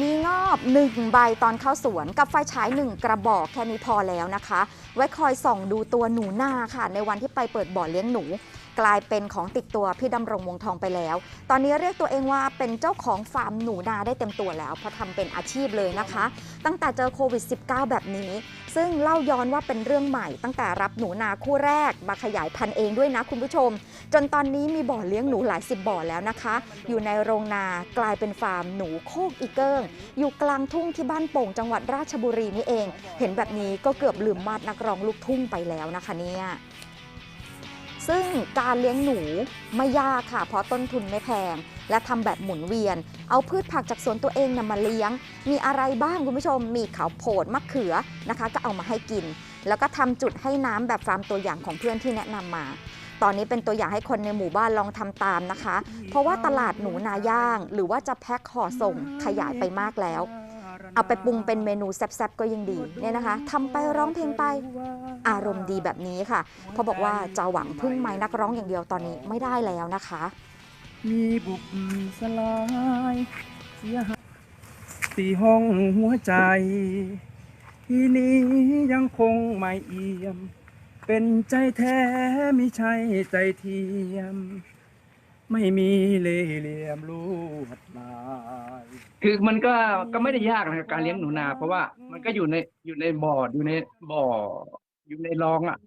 มีงอบ1ใบตอนเข้าสวนกับไฟฉาย 1 กระบอกแค่นี้พอแล้วนะคะ ไว้คอยส่องดูตัวหนูนาค่ะ ในวันที่ไปเปิดบ่อเลี้ยงหนู กลายเป็นของติดตัวพี่ดำรงวงทองไปแล้ว ตอนนี้เรียกตัวเองว่าเป็นเจ้าของฟาร์มหนูนาได้เต็มตัวแล้วเพราะทำเป็นอาชีพเลยนะคะ ตั้งแต่เจอโควิด -19 แบบนี้ ซึ่งเล่าย้อนว่าเป็นเรื่องใหม่ ตั้งแต่รับหนูนาคู่แรกมาขยายพันธุ์เองด้วยนะคุณผู้ชม จนตอนนี้มีบ่อเลี้ยงหนูหลายสิบบ่อแล้วนะคะ อยู่ในโรงนากลายเป็นฟาร์มหนูโคกอีเกิงอยู่กลางทุ่งที่บ้านโป่งจังหวัดราชบุรีนี่เอง เห็นแบบนี้ก็เกือบลืมมาดนักร้องลูกทุ่งไปแล้วนะคะเนี่ย ซึ่งการเลี้ยงหนูไม่ยากค่ะ เพราะต้นทุนไม่แพง และทำแบบหมุนเวียน เอาพืชผักจากสวนตัวเองนะมาเลี้ยง มีอะไรบ้างคุณผู้ชม มีขาวโพดมะเขือนะคะ ก็เอามาให้กิน แล้วก็ทำจุดให้น้ำแบบฟาร์มตัวอย่างของเพื่อนที่แนะนำมาตอนนี้เป็นตัวอย่างให้คนในหมู่บ้านลองทำตามนะคะ เพราะว่าตลาดหนูนาย่าง หรือว่าจะแพ็คห่อส่งขยายไปมากแล้ว เอาไปปรุงเป็นเมนูแซ่บๆก็ยังดีเนี่ยนะคะทำไปร้องเพลงไปอารมณ์ดีแบบนี้ค่ะเพราะบอกว่าจะหวังพึ่งไม้นักร้องอย่างเดียวตอนนี้ไม่ได้แล้วนะคะ มีบุบสลายเสียหายตีห้องหัวใจ ที่นี้ยังคงไม่เอี่ยม เป็นใจแท้ไม่ใช่ใจเทียม ไม่มีเล่ห์เหลี่ยมลวดลายคือมันก็ก็ไม่ได้ยากนะครับการเลี้ยงหนูนา เพราะว่ามันก็อยู่ในอยู่ในบ่ออยู่ในบ่อ อยู่ในรองอะ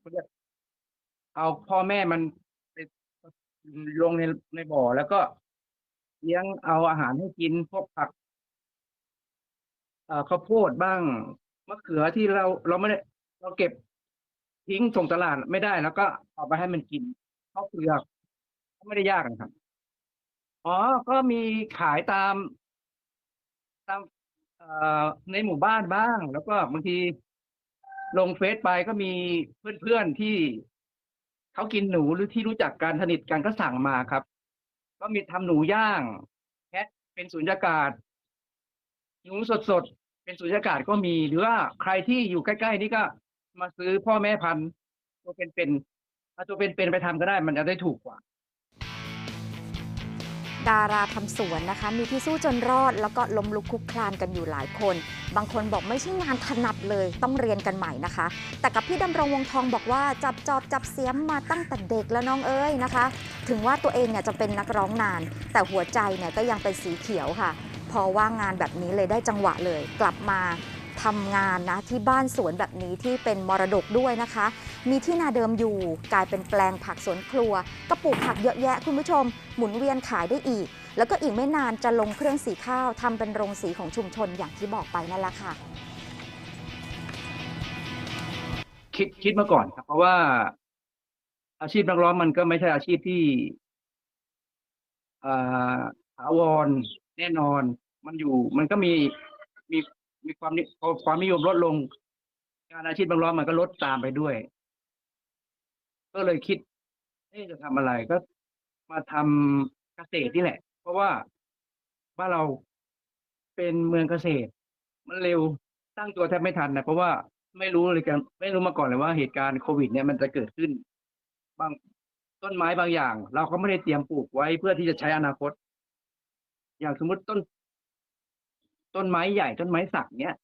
เขาเรียกเอาพ่อแม่มันไปลงในในบ่อแล้วก็เลี้ยงเอาอาหารให้กินพวกผัก เอ่อข้าวโพดบ้างมะเขือที่เราเราไม่ได้ เราเก็บทิ้งส่งตลาดไม่ได้แล้วก็เอาไปให้มันกินข้าวเปลือก ไม่ได้ยากนะครับ อ๋อ ก็มีขายตาม ตามในหมู่บ้านบ้าง แล้วก็บางทีลงเฟซไปก็มีเพื่อนๆที่เขากินหนูหรือที่รู้จักการสนิทกันก็สั่งมาครับ ก็มีทำหนูย่างแคะเป็นสุญญากาศ หนูสดๆ เป็นสุญญากาศก็มี หรือว่าใครที่อยู่ใกล้ๆนี่ก็มาซื้อพ่อแม่พันธุ์ตัวเป็นๆเอาตัวเป็นๆไปทำก็ได้ มันจะได้ถูกกว่า ดาราทำสวนนะคะ มีที่สู้จนรอด แล้วก็ล้มลุกคลุกคลานกันอยู่หลายคน บางคนบอกไม่ใช่งานถนัดเลยต้องเรียนกันใหม่นะคะ แต่กับพี่ดำรงวงทองบอกว่าจับจอบจับเสียมมาตั้งแต่เด็กแล้วน้องเอ้ยนะคะ ถึงว่าตัวเองเนี่ยจะเป็นนักร้องนาน แต่หัวใจเนี่ยก็ยังเป็นสีเขียวค่ะ พอว่างงานแบบนี้เลยได้จังหวะเลย กลับมา ทำงานนะที่บ้านสวนแบบนี้ที่เป็นมรดกด้วยนะคะ มีที่นาเดิมอยู่กลายเป็นแปลงผักสวนครัวก็ปลูกผักเยอะแยะคุณผู้ชม หมุนเวียนขายได้อีก แล้วก็อีกไม่นานจะลงเครื่องสีข้าวทำเป็นโรงสีของชุมชนอย่างที่บอกไปนั่นแหละค่ะ คิดคิดมาก่อนครับ เพราะว่า อาชีพนักร้องมันก็ไม่ใช่อาชีพที่อ่าถาวรแน่นอน มันอยู่ มันก็มีมี มีความนิพอความนิยมลดลงการอาชีพนักร้องมันก็ลดตามไปด้วย ก็เลยคิดจะทำอะไรก็ มาทำเกษตรนี่แหละ เพราะว่าบ้านเราเป็นเมืองเกษตร มันเร็วตั้งตัวแทบไม่ทันนะเพราะว่าไม่รู้เลยกันไม่รู้มาก่อนเลยว่าเหตุการณ์โควิด เนี่ยมันจะเกิดขึ้น บางต้นไม้บางอย่าง เราก็ไม่ได้เตรียมปลูกไว้เพื่อที่จะใช้อนาคต อย่างสมมติต้น ต้นไม้ใหญ่ต้นไม้สักเนี้ย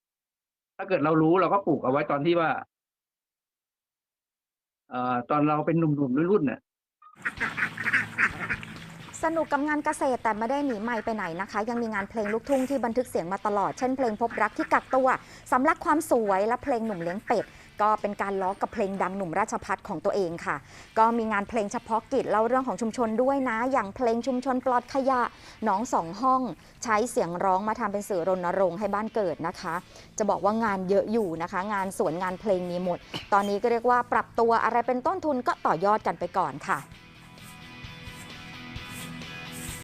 ถ้าเกิดเรารู้เราก็ปลูกเอาไว้ตอนที่ว่า เอ่อตอนเราเป็นหนุ่มๆรุ่นๆเนี่ยสนุกกับงานเกษตรแต่ไม่ได้หนีไม่ไปไหนนะคะ ยังมีงานเพลงลูกทุ่งที่บันทึกเสียงมาตลอด เช่นเพลงพบรักที่กักตัว สำลักความสวยและเพลงหนุ่มเลี้ยงเป็ด ก็เป็นการล้อกับเพลงดังหนุ่มราชพัฒของตัวเองค่ะ ก็มีงานเพลงเฉพาะกิจเล่าเรื่องของชุมชนด้วยนะ อย่างเพลงชุมชนปลอดขยะน้องสองห้อง ใช้เสียงร้องมาทำเป็นสื่อรณรงค์ให้บ้านเกิดนะคะ จะบอกว่างานเยอะอยู่นะคะ งานสวนงานเพลงมีหมด ตอนนี้ก็เรียกว่าปรับตัวอะไรเป็นต้นทุนก็ต่อยอดกันไปก่อนค่ะ